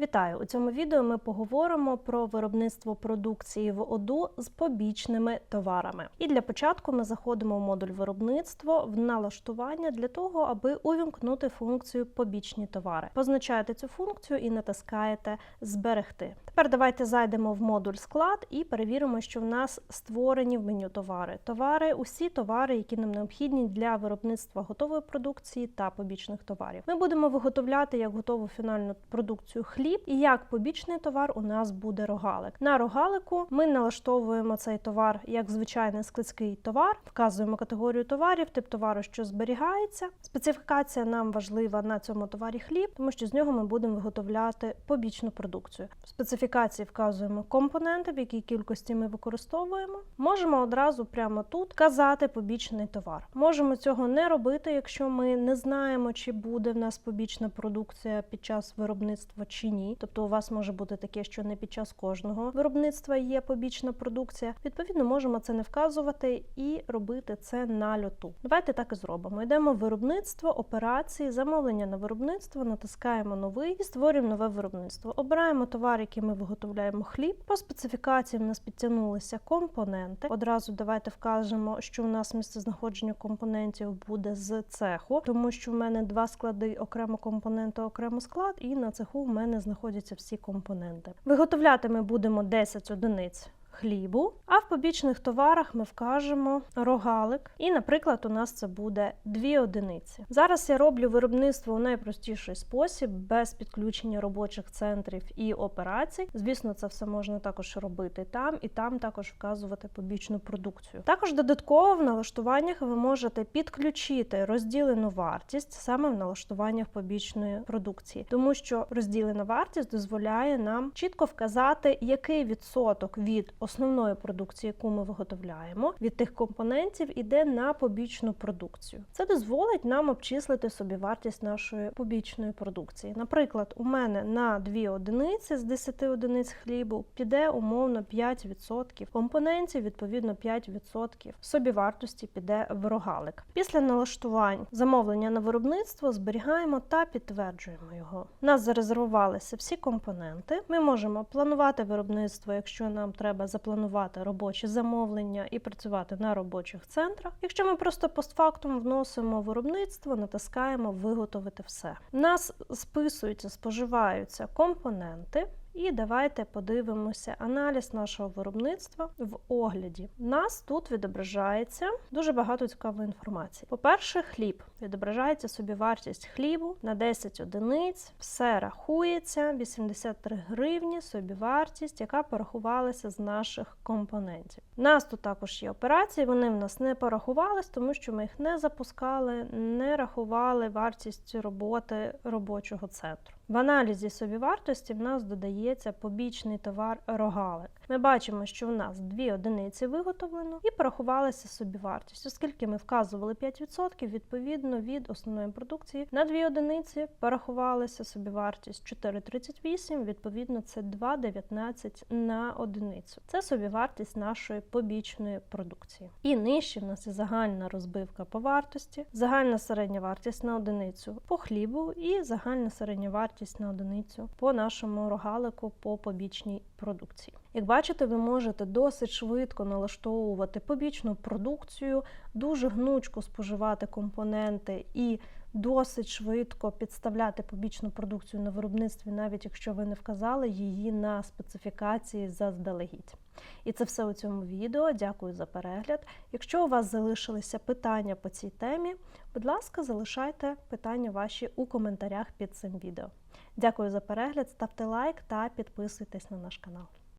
Вітаю! У цьому відео ми поговоримо про виробництво продукції в ОДУ з побічними товарами. І для початку ми заходимо в модуль виробництва в налаштування для того, аби увімкнути функцію побічні товари. Позначаєте цю функцію і натискаєте Зберегти. Тепер давайте зайдемо в модуль склад і перевіримо, що в нас створені в меню товари. Товари, усі товари, які нам необхідні для виробництва готової продукції та побічних товарів. Ми будемо виготовляти як готову фінальну продукцію хліб, і як побічний товар у нас буде рогалик. На рогалику ми налаштовуємо цей товар як звичайний складський товар, вказуємо категорію товарів, тип товару, що зберігається. Специфікація нам важлива на цьому товарі хліб, тому що з нього ми будемо виготовляти побічну продукцію. В специфікації вказуємо компоненти, в якій кількості ми використовуємо. Можемо одразу прямо тут вказати побічний товар. Можемо цього не робити, якщо ми не знаємо, чи буде в нас побічна продукція під час виробництва чи ні. Тобто у вас може бути таке, що не під час кожного виробництва є побічна продукція. Відповідно, можемо це не вказувати і робити це на льоту. Давайте так і зробимо. Йдемо в виробництво, операції, замовлення на виробництво, натискаємо новий і створюємо нове виробництво. Обираємо товар, який ми виготовляємо хліб. По специфікації в нас підтягнулися компоненти. Одразу давайте вкажемо, що в нас місце знаходження компонентів буде з цеху, тому що в мене два склади окремо компоненти, окремо склад, і на цеху в мене знаходяться всі компоненти. Виготовляти ми будемо 10 одиниць. Хлібу, а в побічних товарах ми вкажемо рогалик. І, наприклад, у нас це буде дві одиниці. Зараз я роблю виробництво у найпростіший спосіб, без підключення робочих центрів і операцій. Звісно, це все можна також робити там, і там також вказувати побічну продукцію. Також додатково в налаштуваннях ви можете підключити розділену вартість саме в налаштуваннях побічної продукції, тому що розділена вартість дозволяє нам чітко вказати, який відсоток від основної продукції, яку ми виготовляємо, від тих компонентів іде на побічну продукцію. Це дозволить нам обчислити собі вартість нашої побічної продукції. Наприклад, у мене на 2 одиниці з 10 одиниць хлібу піде умовно 5% компонентів, відповідно 5% собівартості піде в рогалик. Після налаштувань замовлення на виробництво зберігаємо та підтверджуємо його. Нас зарезервувалися всі компоненти. Ми можемо планувати виробництво, якщо нам треба запланувати робочі замовлення і працювати на робочих центрах. Якщо ми просто постфактум вносимо виробництво, натискаємо виготовити все. У нас списуються, споживаються компоненти. І давайте подивимося аналіз нашого виробництва в огляді. Нас тут відображається дуже багато цікавої інформації. По-перше, хліб відображається собі вартість хлібу на 10 одиниць, все рахується, 83 гривні собівартість, яка порахувалася з наших компонентів. У нас тут також є операції, вони в нас не порахувались, тому що ми їх не запускали, не рахували вартість роботи робочого центру. В аналізі собівартості в нас додається побічний товар рогалик. Ми бачимо, що в нас дві одиниці виготовлено і порахувалася собівартість. Оскільки ми вказували 5%, відповідно від основної продукції на дві одиниці порахувалася собівартість 4,38, відповідно, це 2,19 на одиницю. Це собівартість нашої побічної продукції. І нижче в нас є загальна розбивка по вартості, загальна середня вартість на одиницю по хлібу і загальна середня вартість на одиницю по нашому рогалику по побічній продукції. Як бачите, ви можете досить швидко налаштовувати побічну продукцію, дуже гнучко споживати компоненти і досить швидко підставляти побічну продукцію на виробництві, навіть якщо ви не вказали її на специфікації заздалегідь. І це все у цьому відео. Дякую за перегляд. Якщо у вас залишилися питання по цій темі, будь ласка, залишайте питання ваші у коментарях під цим відео. Дякую за перегляд, ставте лайк та підписуйтесь на наш канал.